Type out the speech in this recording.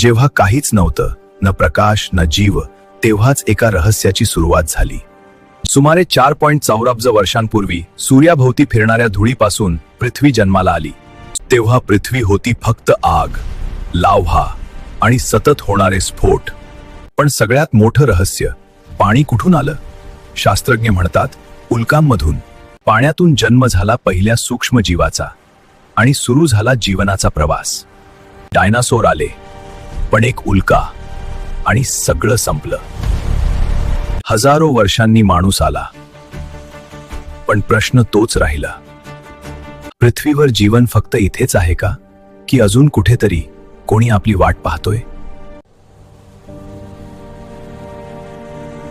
जेव्हा काहीच नव्हतं न प्रकाश न जीव तेव्हाच एका रहस्याची सुरुवात झाली. सुमारे चार पॉईंट चौराब्ज वर्षांपूर्वी सूर्याभोवती फिरणाऱ्या धुळीपासून पृथ्वी जन्माला आली. तेव्हा पृथ्वी होती फक्त आग लाव्हा आणि सतत होणारे स्फोट. पण सगळ्यात मोठं रहस्य पाणी कुठून आलं? शास्त्रज्ञ म्हणतात उल्कांमधून. पाण्यातून जन्म झाला पहिल्या सूक्ष्म जीवाचा आणि सुरू झाला जीवनाचा प्रवास. डायनासोर आले. पण एक उल्का आणि सगळं संपलं. हजारो वर्षांनी माणूस आला पण प्रश्न तोच राहिला. पृथ्वीवर जीवन फक्त इथेच आहे का? की अजून कुठेतरी कोणी आपली वाट पाहतोय?